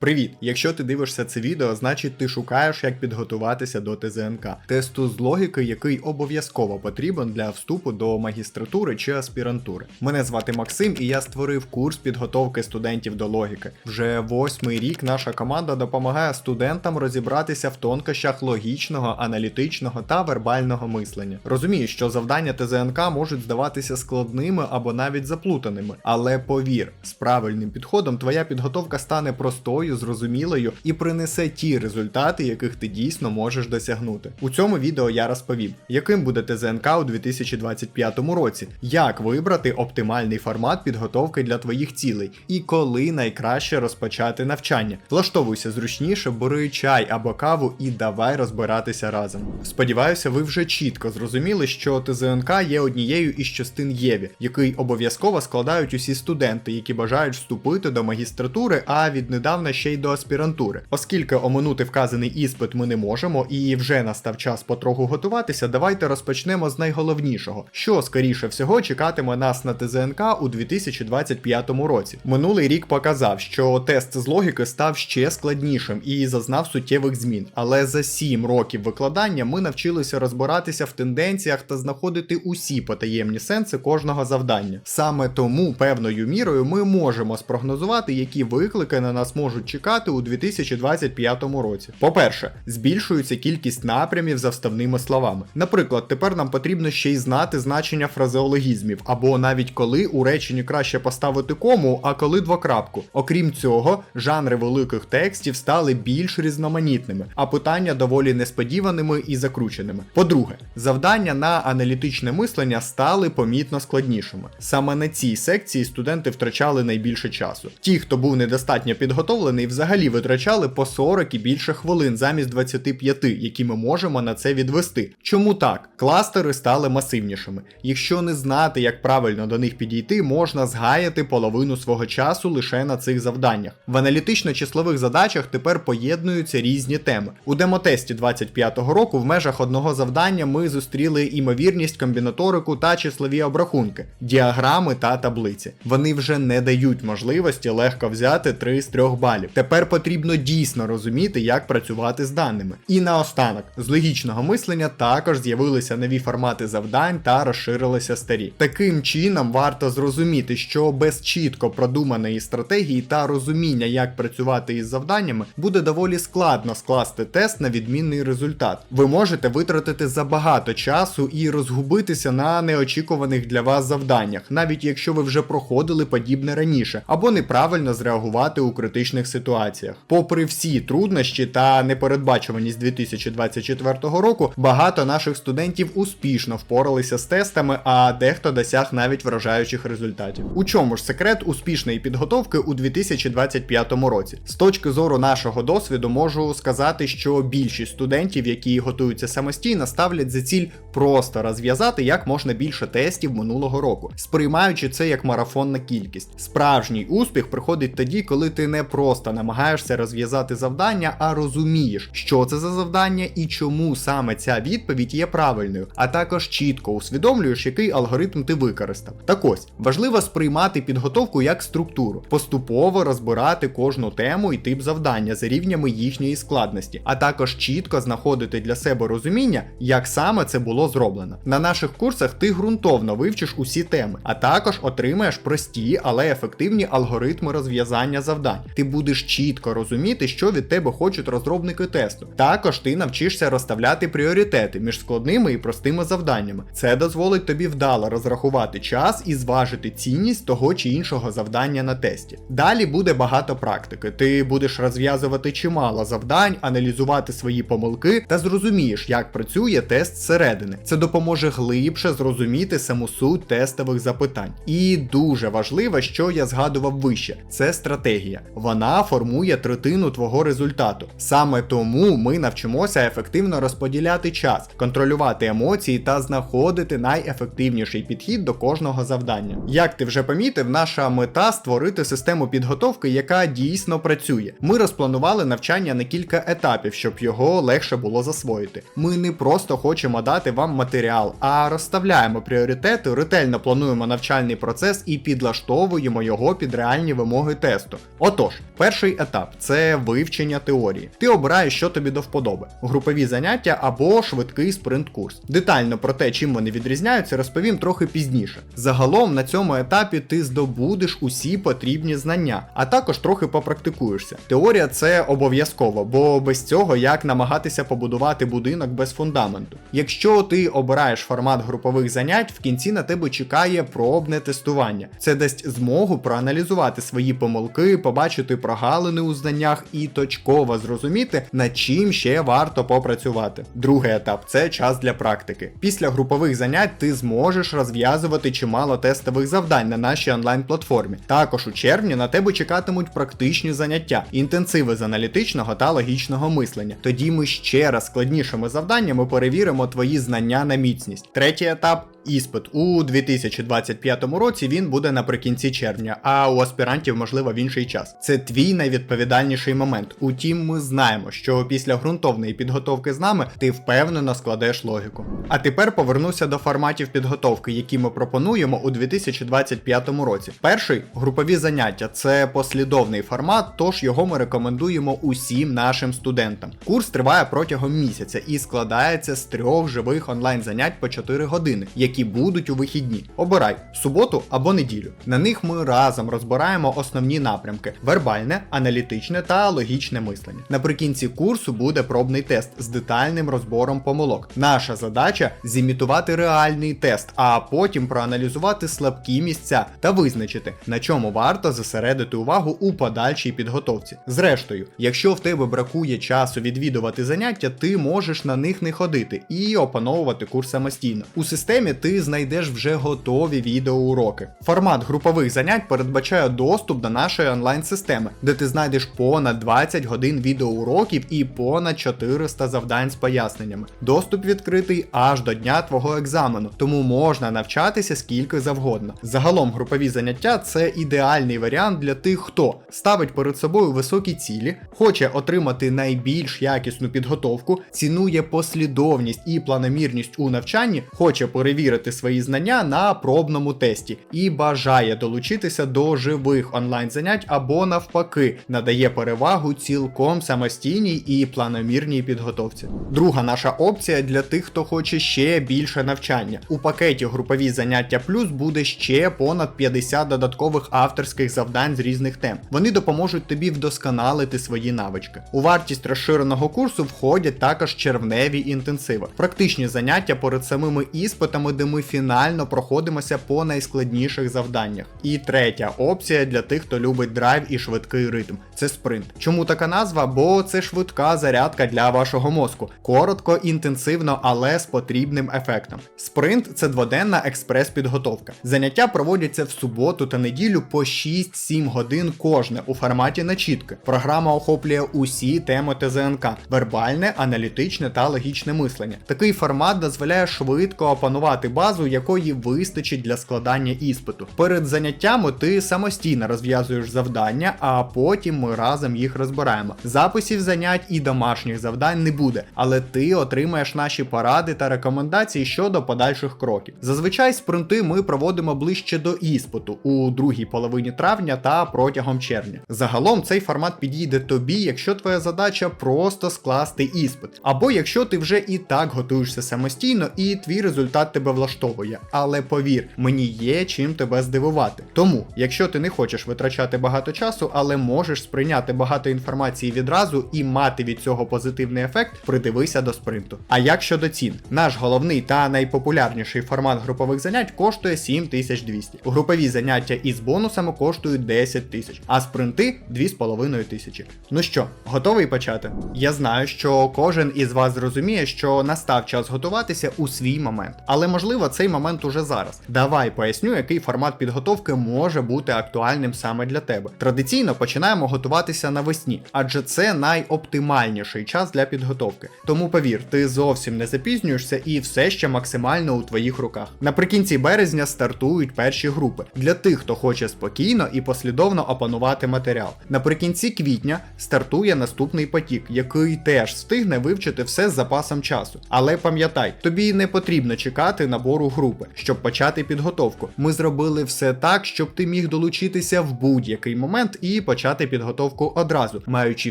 Привіт! Якщо ти дивишся це відео, значить ти шукаєш, як підготуватися до ТЗНК, тесту з логіки, який обов'язково потрібен для вступу до магістратури чи аспірантури. Мене звати Максим, і я створив курс підготовки студентів до логіки. Вже восьмий рік наша команда допомагає студентам розібратися в тонкощах логічного, аналітичного та вербального мислення. Розумію, що завдання ТЗНК можуть здаватися складними або навіть заплутаними, але повір, з правильним підходом твоя підготовка стане простою, зрозумілою і принесе ті результати, яких ти дійсно можеш досягнути. У цьому відео я розповім, яким буде ТЗНК у 2025 році, як вибрати оптимальний формат підготовки для твоїх цілей і коли найкраще розпочати навчання. Влаштовуйся зручніше, бери чай або каву і давай розбиратися разом. Сподіваюся, ви вже чітко зрозуміли, що ТЗНК є однією із частин ЄВІ, який обов'язково складають усі студенти, які бажають вступити до магістратури, а віднедавна ще й до аспірантури. Оскільки оминути вказаний іспит ми не можемо і вже настав час потроху готуватися, давайте розпочнемо з найголовнішого, що скоріше всього чекатиме нас на ТЗНК у 2025 році. Минулий рік показав, що тест з логіки став ще складнішим і зазнав суттєвих змін. Але за 7 років викладання ми навчилися розбиратися в тенденціях та знаходити усі потаємні сенси кожного завдання. Саме тому певною мірою ми можемо спрогнозувати, які виклики на нас можуть чекати у 2025 році. По-перше, збільшується кількість напрямів за вставними словами. Наприклад, тепер нам потрібно ще й знати значення фразеологізмів, або навіть коли у реченні краще поставити кому, а коли двокрапку. Окрім цього, жанри великих текстів стали більш різноманітними, а питання доволі несподіваними і закрученими. По-друге, завдання на аналітичне мислення стали помітно складнішими. Саме на цій секції студенти втрачали найбільше часу. Ті, хто був недостатньо підготовлений, взагалі витрачали по 40 і більше хвилин замість 25, які ми можемо на це відвести. Чому так? Кластери стали масивнішими. Якщо не знати, як правильно до них підійти, можна згаяти половину свого часу лише на цих завданнях. В аналітично-числових задачах тепер поєднуються різні теми. У демотесті 25-го року в межах одного завдання ми зустріли імовірність, комбінаторику та числові обрахунки, діаграми та таблиці. Вони вже не дають можливості легко взяти 3 з 3 балів. Тепер потрібно дійсно розуміти, як працювати з даними. І наостанок, з логічного мислення також з'явилися нові формати завдань та розширилися старі. Таким чином варто зрозуміти, що без чітко продуманої стратегії та розуміння, як працювати із завданнями, буде доволі складно скласти тест на відмінний результат. Ви можете витратити забагато часу і розгубитися на неочікуваних для вас завданнях, навіть якщо ви вже проходили подібне раніше, або неправильно зреагувати у критичних ситуаціях. Попри всі труднощі та непередбачуваність 2024 року, багато наших студентів успішно впоралися з тестами, а дехто досяг навіть вражаючих результатів. У чому ж секрет успішної підготовки у 2025 році? З точки зору нашого досвіду, можу сказати, що більшість студентів, які готуються самостійно, ставлять за ціль просто розв'язати як можна більше тестів минулого року, сприймаючи це як марафонна кількість. Справжній успіх приходить тоді, коли ти не просто намагаєшся розв'язати завдання, а розумієш, що це за завдання і чому саме ця відповідь є правильною, а також чітко усвідомлюєш, який алгоритм ти використав. Так ось важливо сприймати підготовку як структуру, поступово розбирати кожну тему і тип завдання за рівнями їхньої складності, а також чітко знаходити для себе розуміння, як саме це було зроблено. На наших курсах ти ґрунтовно вивчиш усі теми, а також отримаєш прості, але ефективні алгоритми розв'язання завдань. Ти будеш чітко розуміти, що від тебе хочуть розробники тесту. Також ти навчишся розставляти пріоритети між складними і простими завданнями. Це дозволить тобі вдало розрахувати час і зважити цінність того чи іншого завдання на тесті. Далі буде багато практики. Ти будеш розв'язувати чимало завдань, аналізувати свої помилки та зрозумієш, як працює тест зсередини. Це допоможе глибше зрозуміти саму суть тестових запитань. І дуже важливо, що я згадував вище, це стратегія. Вона формує третину твого результату. Саме тому ми навчимося ефективно розподіляти час, контролювати емоції та знаходити найефективніший підхід до кожного завдання. Як ти вже помітив, наша мета створити систему підготовки, яка дійсно працює. Ми розпланували навчання на кілька етапів, щоб його легше було засвоїти. Ми не просто хочемо дати вам матеріал, а розставляємо пріоритети, ретельно плануємо навчальний процес і підлаштовуємо його під реальні вимоги тесту. Отож, Перший етап це вивчення теорії. Ти обираєш, що тобі до вподоби: групові заняття або швидкий спринт-курс. Детально про те, чим вони відрізняються, розповім трохи пізніше. Загалом на цьому етапі ти здобудеш усі потрібні знання, а також трохи попрактикуєшся. Теорія це обов'язково, бо без цього як намагатися побудувати будинок без фундаменту. Якщо ти обираєш формат групових занять, в кінці на тебе чекає пробне тестування. Це дасть змогу проаналізувати свої помилки, побачити прогалини у знаннях і точково зрозуміти, над чим ще варто попрацювати. Другий етап це час для практики. Після групових занять ти зможеш розв'язувати чимало тестових завдань на нашій онлайн-платформі. Також у червні на тебе чекатимуть практичні заняття, інтенсиви з аналітичного та логічного мислення. Тоді ми ще раз складнішими завданнями перевіримо твої знання на міцність. Третій етап. Іспит у 2025 році він буде наприкінці червня, а у аспірантів, можливо, в інший час. Це твій найвідповідальніший момент. Утім, ми знаємо, що після ґрунтовної підготовки з нами ти впевнено складеш логіку. А тепер повернуся до форматів підготовки, які ми пропонуємо у 2025 році. Перший групові заняття це послідовний формат, тож його ми рекомендуємо усім нашим студентам. Курс триває протягом місяця і складається з трьох живих онлайн занять по 4 години, які будуть у вихідні. Обирай суботу або неділю. На них ми разом розбираємо основні напрямки: вербальне, аналітичне та логічне мислення. Наприкінці курсу буде пробний тест з детальним розбором помилок. Наша задача зімітувати реальний тест, а потім проаналізувати слабкі місця та визначити, на чому варто зосередити увагу у подальшій підготовці. Зрештою, якщо в тебе бракує часу відвідувати заняття, ти можеш на них не ходити і опановувати курс самостійно. У системі ти знайдеш вже готові відеоуроки. Формат групових занять передбачає доступ до нашої онлайн-системи, де ти знайдеш понад 20 годин відеоуроків і понад 400 завдань з поясненнями. Доступ відкритий аж до дня твого екзамену, тому можна навчатися скільки завгодно. Загалом групові заняття це ідеальний варіант для тих, хто ставить перед собою високі цілі, хоче отримати найбільш якісну підготовку, цінує послідовність і планомірність у навчанні, хоче перевірити свої знання на пробному тесті і бажає долучитися до живих онлайн занять або навпаки надає перевагу цілком самостійній і планомірній підготовці. Друга наша опція для тих, хто хоче ще більше навчання. У пакеті групові заняття плюс буде ще понад 50 додаткових авторських завдань з різних тем. Вони допоможуть тобі вдосконалити свої навички. У вартість розширеного курсу входять також червневі інтенсиви, практичні заняття перед самими іспитами, де ми фінально проходимося по найскладніших завданнях. І третя опція для тих, хто любить драйв і швидкий ритм це спринт. Чому така назва? Бо це швидка зарядка для вашого мозку. Коротко, інтенсивно, але з потрібним ефектом. Спринт це дводенна експрес-підготовка. Заняття проводяться в суботу та неділю по 6-7 годин кожне у форматі начітки. Програма охоплює усі теми ТЗНК: вербальне, аналітичне та логічне мислення. Такий формат дозволяє швидко опанувати базу, якої вистачить для складання іспиту. Перед заняттями ти самостійно розв'язуєш завдання, а потім ми разом їх розбираємо. Записів занять і домашніх завдань не буде, але ти отримаєш наші поради та рекомендації щодо подальших кроків. Зазвичай спринти ми проводимо ближче до іспиту у другій половині травня та протягом червня. Загалом цей формат підійде тобі, якщо твоя задача просто скласти іспит, або якщо ти вже і так готуєшся самостійно і твій результат тебе влаштовує. Але повір, мені є чим тебе здивувати. Тому, якщо ти не хочеш витрачати багато часу, але можеш сприйняти багато інформації відразу і мати від цього позитивний ефект, придивися до спринту. А як щодо цін, наш головний та найпопулярніший формат групових занять коштує 7200. Групові заняття із бонусами коштують 10 тисяч, а спринти 2,5 тисячі. Ну що, готовий почати? Я знаю, що кожен із вас зрозуміє, що настав час готуватися у свій момент, але можливо цей момент уже зараз. Давай поясню, який формат підготовки може бути актуальним саме для тебе. Традиційно починаємо готуватися навесні, адже це найоптимальніший час для підготовки. Тому повір, ти зовсім не запізнюєшся і все ще максимально у твоїх руках. Наприкінці березня стартують перші групи для тих, хто хоче спокійно і послідовно опанувати матеріал. Наприкінці квітня стартує наступний потік, який теж встигне вивчити все з запасом часу. Але пам'ятай, тобі не потрібно чекати на набору групи, щоб почати підготовку. Ми зробили все так, щоб ти міг долучитися в будь-який момент і почати підготовку одразу, маючи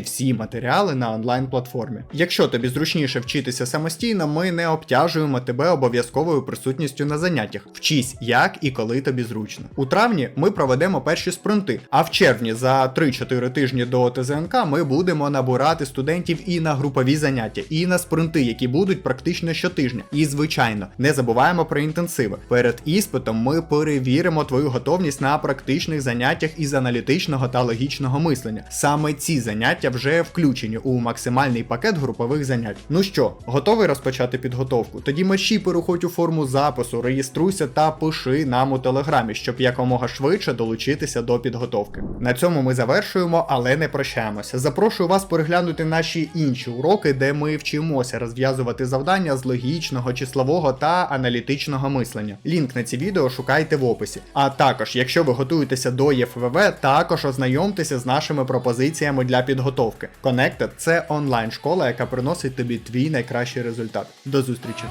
всі матеріали на онлайн-платформі. Якщо тобі зручніше вчитися самостійно, ми не обтяжуємо тебе обов'язковою присутністю на заняттях. Вчись, як і коли тобі зручно. У травні ми проведемо перші спринти, а в червні за 3-4 тижні до ТЗНК ми будемо набирати студентів і на групові заняття, і на спринти, які будуть практично щотижня. І звичайно, не забуваємо про інтенсиви. Перед іспитом ми перевіримо твою готовність на практичних заняттях із аналітичного та логічного мислення. Саме ці заняття вже включені у максимальний пакет групових занять. Ну що, готовий розпочати підготовку? Тоді мерщій переходь у форму запису, реєструйся та пиши нам у телеграмі, щоб якомога швидше долучитися до підготовки. На цьому ми завершуємо, але не прощаємося. Запрошую вас переглянути наші інші уроки, де ми вчимося розв'язувати завдання з логічного, числового та аналітичного мислення. Лінк на ці відео шукайте в описі. А також, якщо ви готуєтеся до ЄФВВ, також ознайомтеся з нашими пропозиціями для підготовки. Connected – це онлайн школа, яка приносить тобі твій найкращий результат. До зустрічі!